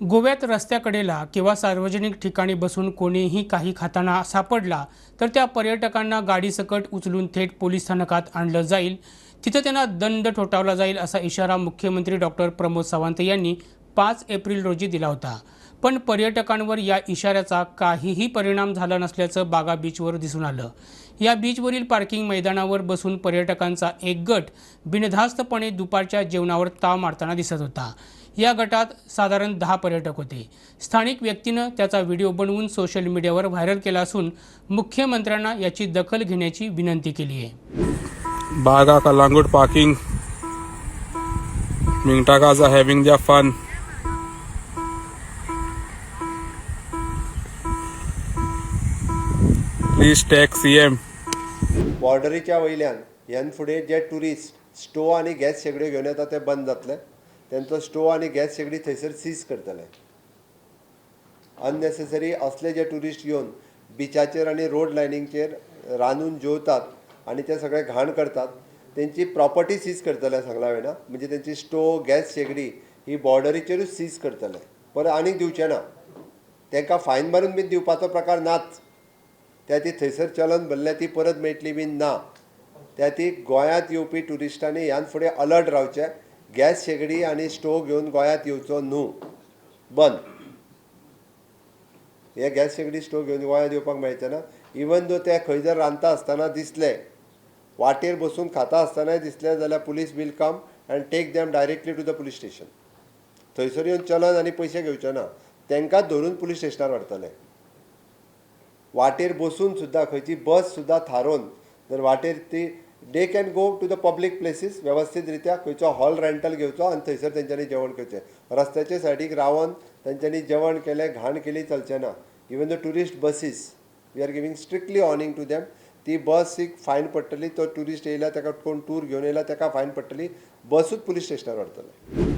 गोव्यात रस्त्याकडेला किंवा सार्वजनिक ठिकाणी बसून कोणीही काही खाताना सापडला तर त्या पर्यटकांना गाडीसकट उचलून थेट पोलीस स्थानकात आणलं जाईल. तिथं त्यांना दंड ठोठावला जाईल असा इशारा मुख्यमंत्री डॉक्टर प्रमोद सावंत यांनी पाच एप्रिल रोजी दिला होता. पण पर्यटकांवर या इशाऱ्याचा काहीही परिणाम झाला नसल्याचं बागा बीचवर दिसून आलं. या बीचवरील पार्किंग मैदानावर बसून पर्यटकांचा एक गट बिनधास्तपणे दुपारच्या जेवणावर ताव मारताना दिसत होता. या गटात साधारण दहा पर्यटक होते. स्थानिक व्यक्तीनं त्याचा व्हिडिओ बनवून सोशल मीडियावर व्हायरल केला असून मुख्यमंत्र्यांना याची दखल घेण्याची विनंती केली आहे. Baga Calangute parking Mingtakas are having their fun. List tag एम बॉर्डरीच्या वयल्यान ह्यान फुडें जे ट्युरिस्ट स्टोव आनी गॅस शेगड्यो घेवन येता ते बंद जातले. तेंचो स्टोव आनी गॅस शेगडी थंयसर सीज करतले. अननेसेसरी असले जे ट्युरिस्ट येवन बिचाचेर आनी रोड लायनींगचेर रांदून जेवतात आनी ते सगळे घाण करतात तेंची प्रॉपर्टी सीज करतले सांगला वेना म्हणजे तेंची स्टोव गॅस शेगडी ही बॉर्डरीचेरूच सीज करतले. परत आनीक दिवचे ना. तांकां फायन मारून बीन दिवपाचो प्रकार नाच त्या ती थंयसर चलन भरल्या ती परत मेळटली बीन ना. त्या ती गोंयांत येवपी ट्युरिस्टांनी ह्यान फुडें अलर्ट रावचे गॅस शेगडी आनी स्टोव घेवन गोंयांत येवचो न्हू. बंद. हे गॅस शेगडी स्टोव घेवन गोंयांत येवपाक मेळचें ना इवन दो ते खंय जर रांदता आसतना दिसले. वाटेर बसून खाता आसतनाय दिसले जाल्यार police will come and take them directly to the police station. थंयसर येवन चलन आनी पयशे घेवचे ना तांकांच धरून पुलीस स्टेशनार व्हरतले वाटेर बसून सुद्दां खंयची बस सुद्दां थारोवन जर वाटेर ती they can go to the public places वेवस्थीत रित्या खंयचो हॉल रेंटल घेवचो आनी थंयसर तेंच्यांनी जेवण करचें. रस्त्याचे सायडीक रावन तेंच्यांनी जेवण केलें घाण केली चलचें ना even the tourist buses we are giving strictly warning to them ती बसीक फायन पडटली तो ट्युरिस्ट येयला ताका कोण टूर घेवन येयला ताका फायन पडटली. बसूच पुलीस स्टेशनार व्हरतले